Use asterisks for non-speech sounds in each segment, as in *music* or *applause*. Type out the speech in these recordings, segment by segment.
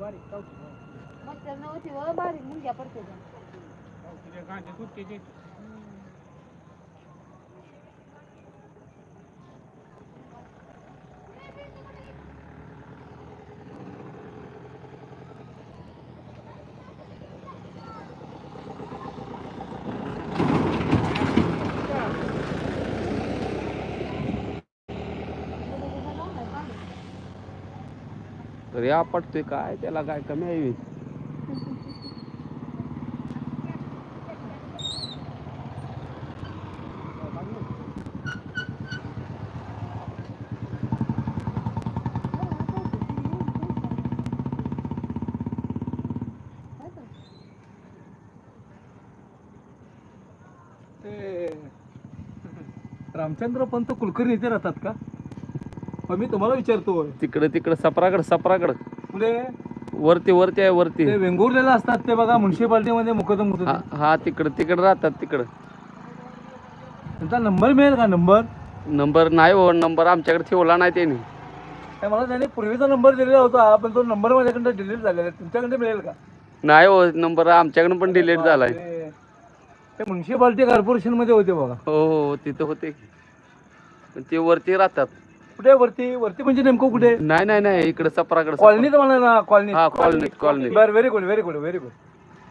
नव्हती व बारीक मुंग्या पडते रिया पटतोय काय त्याला काय कमी आहे ते रामचंद्र पंत कुलकर्णी इथे राहतात का? मी तुम्हाला विचारतो तिकडे तिकडे सपराकड सपराकड पुढे वरती वरती आहे वरती. ते वेंगुर्लेला असतात ते बघा म्युन्सिपाल्टीमध्ये मुकदम होतो हा हा तिकडे तिकडे राहतात तिकडं. त्यांचा नंबर मिळेल का नंबर? नंबर नाही हो नंबर आमच्याकडे ठेवला नाही त्यांनी. काय मला त्याने पूर्वीचा नंबर दिलेला होता पण तो नंबर माझ्याकडे डिलीट झालेला आहे. तुमच्याकडे मिळेल का? नाही हो नंबर आमच्याकडे पण डिलीट झालाय. ते- ते म्युन्सिपाल्टी कॉर्पोरेशनमध्ये होते बघा. हो हो तिथं होते. पण ते वरती राहतात. कुठे वरती? वरती म्हणजे नेमकं कुठे? नाही नाही नाही इकडे सपराकडे कॉलनीत म्हणा ना कॉलनी हा कॉलनीत कॉलनीत बरं very good very good very good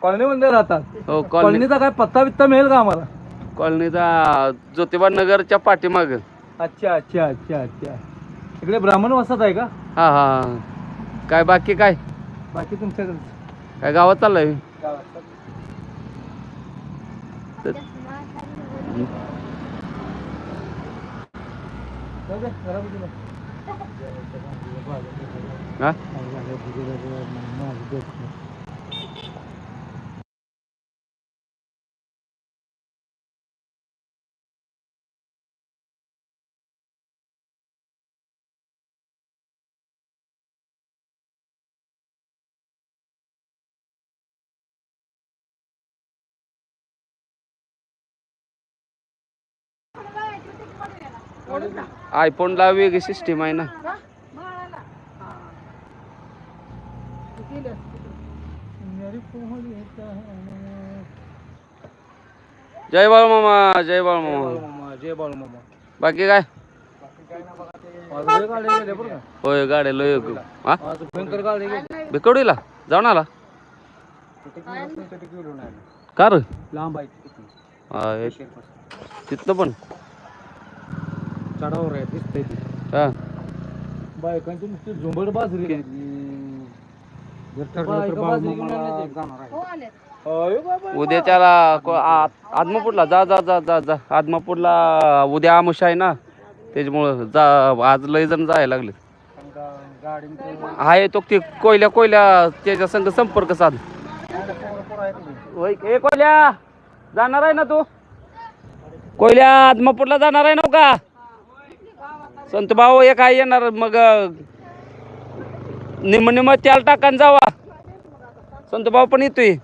कॉलनीमध्ये राहतात. हो कॉलनी कॉलनीचा काय पत्ता बित्ता मिळेल का आम्हाला? कॉलनीचा ज्योतिबा नगरच्या पाठीमाग. अच्छा अच्छा अच्छा अच्छा. इकडे ब्राह्मण वसात आहे का? हा हा काय बाकी काय? बाकी तुमच्याकडे काय गावात चाललंय? Ha? आयफोनला वेगळी सिस्टीम आहे ना. जय बाळ मामा जय बाळ मामा जय बाळू मामा बाकी काय? होय गाड्या लय बेकवडीला जाऊन आला. का रे? लांब आहे तिथलं पण. चढावर आहे दिसतंय ते. हा. बायकांची नुसती झुंबड बाजरी. जर ठरलं तर बाळूमामाला जाणार आहे. हो आले अयो बाबा. उद्याच्याला को- आ- आदमापूरला जा जा जा जा जा. आदमापूरला उद्या आमुष आहे ना त्याच्यामुळं जा आज लय जण जायला लागले. आहे तो ते कोयल्या कोयल्या त्याच्या संग संपर्क साध. पोरं आहेत ना. होय ए कोयल्या! जाणार आहे ना तू? कोयल्या आदमापूरला जाणार आहे ना का संत भाऊ एक आहे येणार मग निम निम त्याला टाकान जावा. संत भाऊ पण येतोय.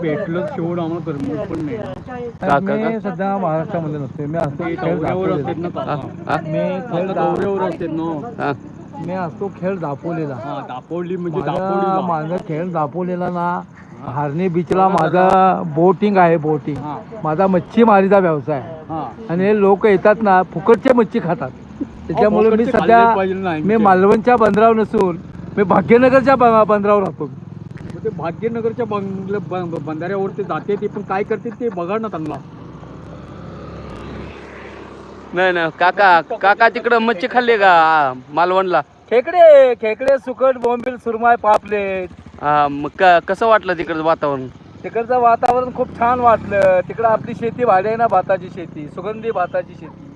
भेटलो शेवट आम्हाला पण नाही? सध्या महाराष्ट्रामध्ये नसते मी असतो. ना मी खेळ दौऱ्यावर. मी असतो खेळ दापोलीला. हा दापोली म्हणजे माझा खेळ दापोलीला ना हार्नी बीचला माझा बोटिंग आहे बोटिंग. हा. माझा मच्छीमारीचा व्यवसाय आहे. हा. आणि हे लोक येतात ना फुकटचे मच्छी खातात. त्याच्यामुळे मी फुकटचे सध्या पाहिजे. मी मालवणच्या बंदरावर नसून मी भाग्यनगरच्या ब- बंदरावर राहतो मग ते भाग्यनगरच्या बंगल्या ब- बंधाऱ्यावर ते जाते ते पण काय करते ते बघा ना त्यांना नाही नाही. काका काका तिकडं मच्छी खाल्ली का मालवणला? खेकडे खेकडे सुकट बोंबील सुरमाय पापलेट. हा मग क- कसं वाटलं तिकडं वातावरण? तिकडचं वातावरण खूप छान वाटलं. तिकडं आपली शेती भाडे आहे ना भाताची शेती सुगंधी भाताची शेती.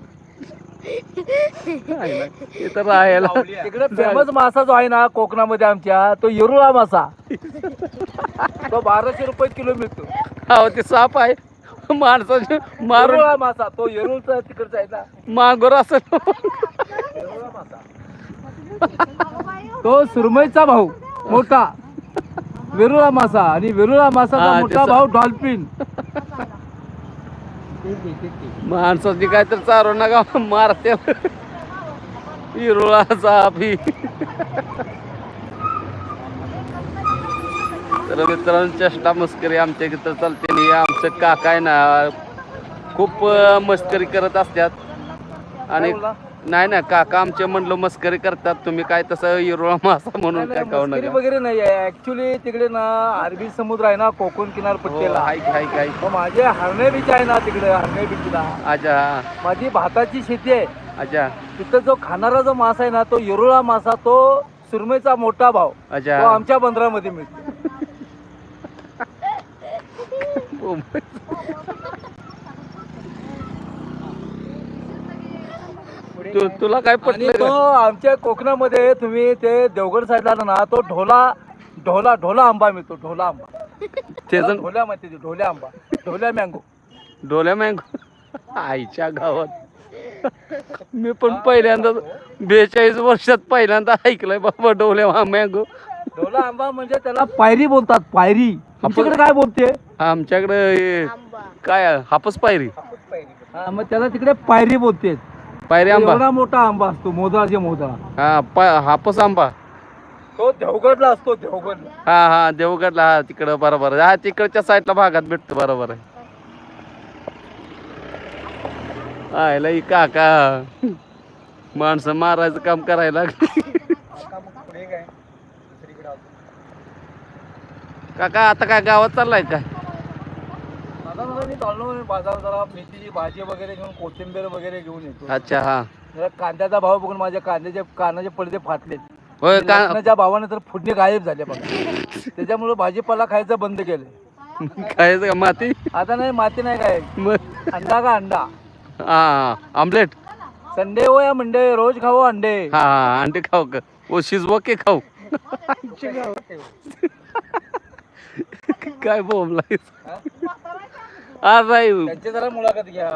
ते तर राहायला. तिकडे फेमस मासा जो आहे ना कोकणामध्ये आमच्या तो येरुळा मासा. तो बाराशे रुपये किलो मिळतो. हो ते साप आहे. *laughs* माणसाचे मारून येरुळा मासा तो येरुळचा तिकडचा आहे ना. मागोर असं. येरुळा मासा. तो सुरमईचा भाऊ मोठा. वेरुळा मासा आणि वेरुळा मासाचा हा, मोठा त्याचा- भाव डॉल्फिन. माणसाची काय तर चारू नका मारते. हिरोळा सापी तर मित्रांनो चेष्टा मस्करी आमच्या इथं तर चालते. आमचं काका आहे ना खूप मस्करी करत असतात. आणि नाही ना काका आमचे म्हणलं मस्करी करतात तुम्ही काय तसं हिरोळा मासा म्हणून काय खाऊ नका? वगैरे नाही आहे. ऍक्च्युली तिकडे ना अरबी समुद्र आहे ना कोकण हो, किनारपट्टीला हाईक हाईक हाईक मग माझे हरणे बीच आहे ना तिकडे हरणे बीचला. अच्छा हा, माझी भाताची शेती आहे. अच्छा. तिथं जो खाणारा जो मासा आहे ना तो येरुळा मासा तो सुरमईचा मोठा भाव. अच्छा. आमच्या बंदरामध्ये मिळतो. तू तुला काय पटलं तो? आमच्या कोकणामध्ये तुम्ही ते देवगड साईडला ना तो ढोला ढोला ढोला आंबा मिळतो ढोला आंबा. त्याचं ढोल्या म्हणते ते, ढोल्या आंबा ढोल्या मँगो डोल्या मँगो आईच्या गावात. मी पण पहिल्यांदा बेचाळीस वर्षात पहिल्यांदा ऐकलंय बाबा डोल्या मँगो ढोला आंबा म्हणजे त्याला पायरी बोलतात पायरी. तुमच्याकडे काय बोलते? आमच्याकडे हे काय? हापस पायरी. हा, मग त्याला तिकडे पायरी बोलते पायरी आंबा. एवढा मोठा आंबा असतो मोदळाचे मोदळा. हा पा हापस आंबा. तो देवगडला असतो देवगडला. हा हा देवगडला हा तिकडं बरोबर. आहे. हा तिकडच्या साईडला भागात भेटतो बरोबर आहे. आयला ही काका. माणसं मारायचं काम करायला लागली. काका आता काय गावात चाललाय काय? आता जरा मी चाललो बाजार जरा मेथीची भाजी वगैरे घेऊन कोथिंबीर वगैरे घेऊन येतो. अच्छा हा. जरा कांद्याचा भाव बघून माझ्या कांद्याचे कानाचे पडदे फाटलेत. होय का लसणाच्या भावाने तर फुडणी गायब झाले बघा. त्याच्यामुळे भाजीपाला खायचं बंद केलं. *laughs* काय का? माती? आता नाही माती नाही काय. मग? अंडा का अंडा? हा आमलेट. संडे हो या मंडे रोज खाओ अंडे. हा हा अंडे खाऊ का? ओ शिजवा के खाऊ? *laughs* काय बोललाय आज नाही त्यांची जरा मुलाखत घ्या.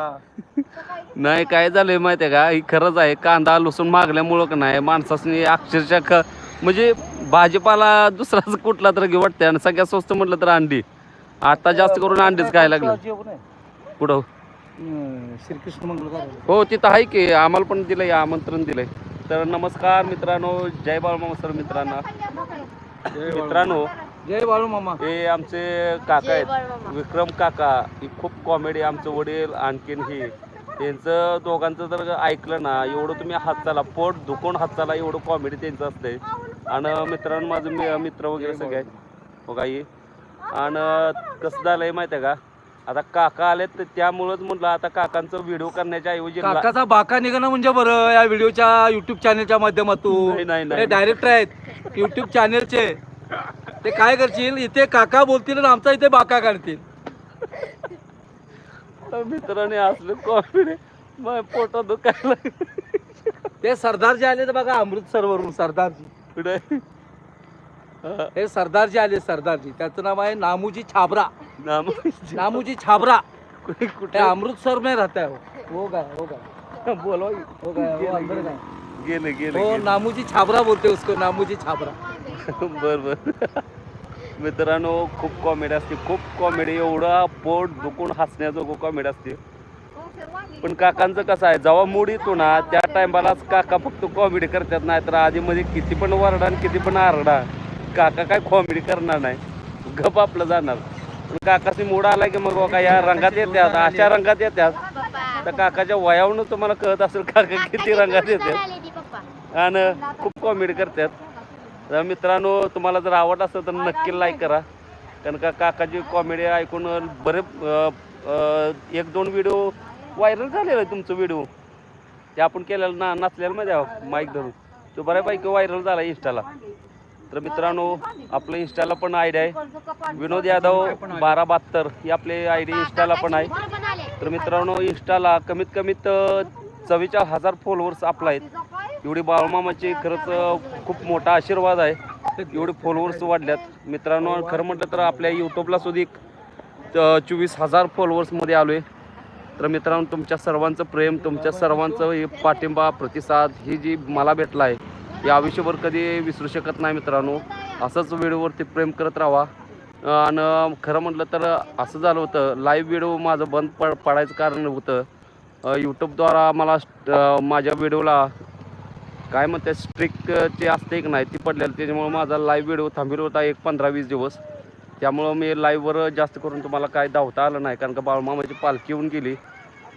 नाही काय झालंय माहितीये का? ही खरंच आहे कांदा लसूण मागल्यामुळं का नाही माणसाने अक्षरशः ख म्हणजे भाजीपाला दुसराच कुठला तर घे वाटते आणि सगळ्यात स्वस्त म्हटलं तर अंडी. आता जास्त करून अंडीच खायला लागले. जेवण आहे. कुठं? हम्म, श्रीकृष्ण मंगल कार्यालय. हो तिथं आहे की आम्हाला पण दिलंय आमंत्रण दिलंय. तर नमस्कार मित्रांनो जय बाळमामा सर मित्रांना. मित्रांनो जय बाळू मामा. हे आमचे काका आहेत. विक्रम काका ही खूप कॉमेडी आमचं वडील आणखीन ही. त्यांचं दोघांचं जर ऐकलं ना एवढं तुम्ही हाताला पोट दुखून हाताला एवढं कॉमेडी त्यांचं असतंय. आणि मित्रांनो माझं मी- मित्र वगैरे सगळे आहेत. हो काही आणि कसं झालंय माहिती आहे का? आता काका आलेत तर त्यामुळंच म्हटलं आता काकांचं व्हिडिओ करण्याच्या ऐवजी ला- काकाचा बाका निघणं म्हणजे बरं या व्हिडिओच्या युट्यूब चॅनलच्या माध्यमातून. नाही, नाही, डायरेक्टर आहेत. युट्यूब चॅनलचे ते काय करतील इथे काका बोलतील आणि आमचा इथे बाका काढतील. मित्राने असलं कॉमेडी मग पोटात दुखायला ते सरदारजी आले तर बघा अमृतसर वरून सरदारजी. कुठे? हा, सरदारजी आले सरदारजी. त्याचं नाव आहे नामूजी छाबरा. नाम नामूजी छाबरा. कुठे अमृतसर में रहता है वो हो काय हो काय बोलवा हो काय हो अंदर गेले. गेले हो नामूजी छाबरा बोलते उसको नामूजी छाबरा. बर बर. मित्रांनो खूप कॉमेडी असते खूप कॉमेडी एवढा पोट दुखून हसण्याजोगं कॉमेडी असते. पण काकांचं कसं आहे जेव्हा मूड येतो ना त्या टायमालाच काका फक्त कॉमेडी करतात नाही तर आधी मध्ये किती पण वरडा आणि किती पण आरडा काका काय कॉमेडी करणार नाही. गप आपलं जाणार. पण काकाची मूड आला की मग का या रंगात येतात अशा रंगात येतात तर काकाच्या वयावरून तुम्हाला कळत असेल काका किती रंगात येतात आणि खूप कॉमेडी करतात. तर मित्रांनो तुम्हाला जर आवड असेल तर नक्की लाईक करा. कारण का काकाची कॉमेडी ऐकून बरे एक दोन व्हिडिओ व्हायरल झालेला आहे तुमचं व्हिडिओ ते आपण केलेलं ना नसलेलं माहिती आहे माईक धरून. तो बऱ्यापैकी व्हायरल झाला इंस्टाला. तर मित्रांनो आपलं इंस्टाला पण आय आहे. विनोद यादव बारा बहात्तर ही आपली आय डी इंस्टाला पण आहे. तर मित्रांनो इंस्टाला कमीत कमीत चव्वेचाळीस हजार फॉलोअर्स आपला आहेत. एवढी बाळमामाची खरंच खूप मोठा आशीर्वाद आहे. एवढे फॉलोअर्स वाढल्यात. मित्रांनो खरं म्हटलं तर आपल्या यूट्यूबला सुद्धा एक चोवीस हजार फॉलोअर्समध्ये आलो आहे तर मित्रांनो तुमच्या सर्वांचं प्रेम तुमच्या सर्वांचं हे पाठिंबा प्रतिसाद ही जी मला भेटला आहे हे आयुष्यभर कधी विसरू शकत नाही मित्रांनो. असंच व्हिडिओवरती प्रेम करत राहा. आणि खरं म्हटलं तर असं झालं होतं लाईव्ह व्हिडिओ माझं बंद पड पडायचं कारण होतं. यूट्यूबद्वारा मला माझ्या व्हिडिओला काय म्हणते स्ट्रिक ते असते की नाही ती पडलेली. त्याच्यामुळं माझा लाईव्ह व्हिडिओ थांबील होता एक पंधरा वीस दिवस. त्यामुळं मी लाईव्हवर जास्त करून तुम्हाला काय धावता आलं नाही कारण का बाळमामाची पालखी येऊन गेली.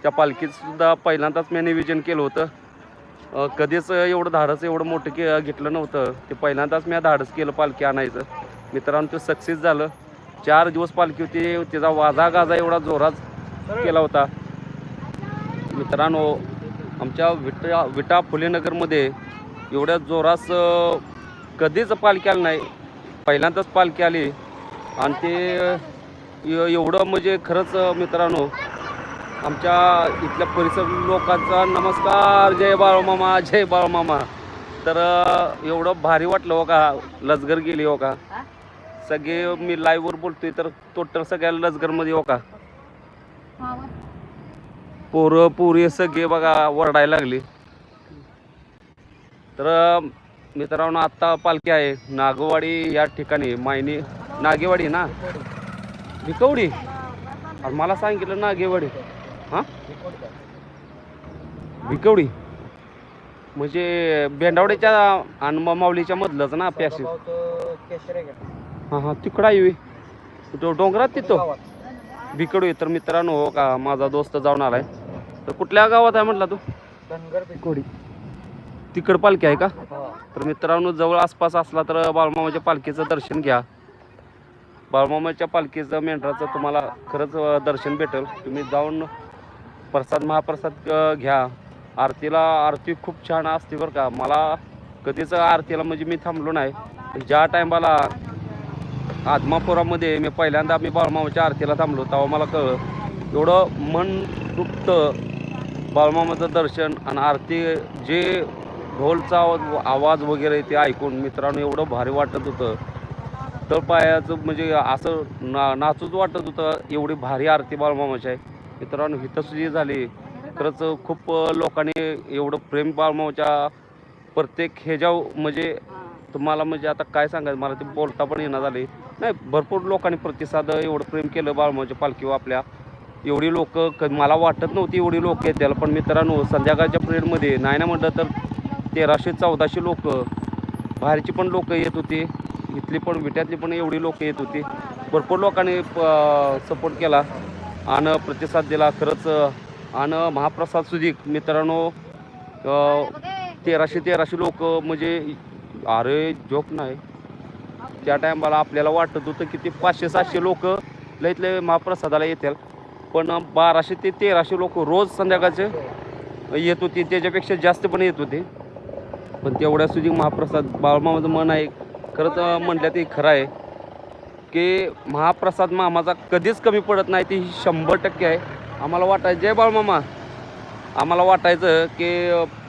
त्या पालखीतसुद्धा पहिल्यांदाच मी नियोजन केलं होतं. कधीच एवढं धाडस एवढं मोठं के घेतलं नव्हतं. ते पहिल्यांदाच मी धाडस केलं पालखी आणायचं. मित्रांनो ते सक्सेस झालं. चार दिवस पालखी होती त्याचा वाजा गाजा एवढा जोरात केला होता. मित्रांनो आमच्या विटा विटा फुलेनगरमध्ये एवढ्या जोरास कधीच पालखी आली नाही. पहिल्यांदाच पालखी आली आणि ते एव- एवढं म्हणजे खरंच मित्रांनो आमच्या इथल्या परिसर लोकांचा नमस्कार. जय बाळमामा जय बाळमामा. तर एवढं भारी वाटलं हो का? लजगर गेली हो का? सगळे मी लाईव्हवर बोलतोय तर टोटल सगळ्या लजगरमध्ये हो का? हा. पोरं पोरी सगळे बघा वरडायला लागली. तर मित्रांनो आत्ता पालखी आहे. नागवाडी या ठिकाणी. मायनी नागेवाडी ना? भिकवडी मला सांगितलं नागेवाडी. हां? भिकवडी म्हणजे बेंडावड्याच्या आणि म- माऊलीच्या मधलंच ना पॅसेज हां हां तिकडं आहे तो डोंगरात तिथं? भिकडू तर मित्रांनो हो का माझा दोस्त जाऊन आलाय. तर कुठल्या गावात आहे म्हटला तू? कोडी तिकड पालखी आहे का? तर मित्रांनो जवळ आसपास असला तर बाळमामाच्या पालखीचं दर्शन घ्या. बाळमामाच्या पालखीचं मेंढराचं तुम्हाला खरंच दर्शन भेटेल. तुम्ही जाऊन प्रसाद महाप्रसाद घ्या. आरतीला आरती खूप छान असते बरं का. मला कधीच आरतीला म्हणजे मी थांबलो नाही. ज्या टायमाला आदमापुरामध्ये मी पहिल्यांदा मी बाळमामाच्या आरतीला थांबलो तेव्हा मला कळलं. एवढं मन दुखतं. बाळमामाचं दर्शन आणि आरती जे ढोलचा आवाज आवाज वगैरे ते ऐकून मित्रांनो एवढं भारी वाटत होतं. तर पायाचं म्हणजे असं ना नाचूच वाटत होतं. एवढी भारी आरती बाळमामाची आहे. मित्रांनो हितसुजी झाली. खरंच खूप लोकांनी एवढं प्रेम बाळमामाच्या प्रत्येक ह्याच्या म्हणजे तुम्हाला म्हणजे आता काय सांगायचं? मला ते बोलता पण येणार झाले. नाही भरपूर लोकांनी प्रतिसाद एवढं प्रेम केलं बाळमाच्या पालखीवर आपल्या. एवढी लोक मला वाटत नव्हती एवढी लोक येतील पण मित्रांनो संध्याकाळच्या पिरियडमध्ये नाही ना म्हटलं तर तेराशे चौदाशे लोक बाहेरची पण लोक येत होती इथली पण विट्यातली पण एवढी लोक येत होती. भरपूर लोकांनी सपोर्ट केला आणि प्रतिसाद दिला. खरंच आणि महाप्रसाद सुधीक मित्रांनो तेराशे तेराशे लोक म्हणजे अरे जोक नाही. त्या टायमाला आपल्याला वाटत होतं की ते पाचशे सातशे लोक लईतले महाप्रसादाला येतील. पण बाराशे ते तेराशे लोक रोज संध्याकाळचे येत होते. त्याच्यापेक्षा जास्त पण येत होते. पण तेवढ्या सुधी महाप्रसाद बाळमामाचं मन आहे. खरंच म्हटलं ते खरं आहे की महाप्रसाद मामाचा कधीच कमी पडत नाही. ते शंभर टक्के आहे. आम्हाला वाटायचं जय बाळमामा. आम्हाला वाटायचं की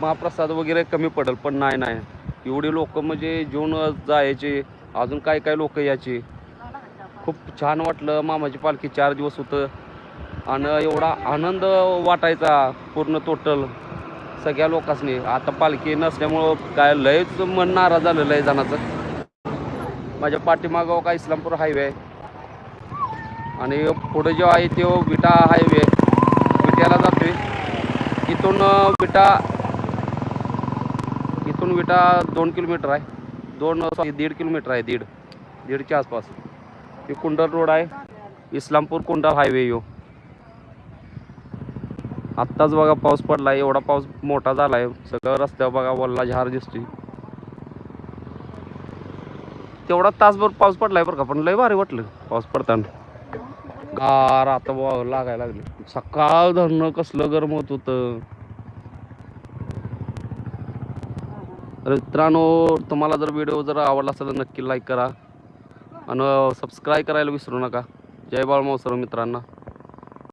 महाप्रसाद वगैरे कमी पडेल पण नाही नाही. एवढे लोक म्हणजे जेवण जायचे अजून काय काय लोक यायचे. खूप छान वाटलं. मामाची पालखी चार दिवस होतं. आणि एवढा आनंद वाटायचा पूर्ण टोटल सगळ्या लोकांनी आता पालखी नसल्यामुळं काय लयच मन नाराज झालं लय जणाचं माझ्या पाठीमागं का इस्लामपूर हायवे आहे. आणि पुढे जो आहे तो विटा हायवे विट्याला जातोय. इथून विटा इथून विटा दोन किलोमीटर आहे. दोन दीड किलोमीटर आहे दीड. दीडच्या आसपास. हे कुंडल रोड आहे. इस्लामपूर कुंडल हायवे यो. आत्ताच बघा पाऊस पडलाय एवढा पाऊस मोठा झालाय. सगळं रस्त्यावर बघा वल्ला झार दिसतोय. तेवढा तासभर पाऊस पडलाय बरं का पण लय भारी वाटलं पाऊस पडताना. गार आता वा- लागायला लागले. सकाळ धरणं कसलं गरम होत होतं. मित्रांनो तुम्हाला जर व्हिडिओ जर आवडला असेल तर नक्की लाईक करा. आणि सबस्क्राईब करायला विसरू नका. जय बाळ सर्व मित्रांना.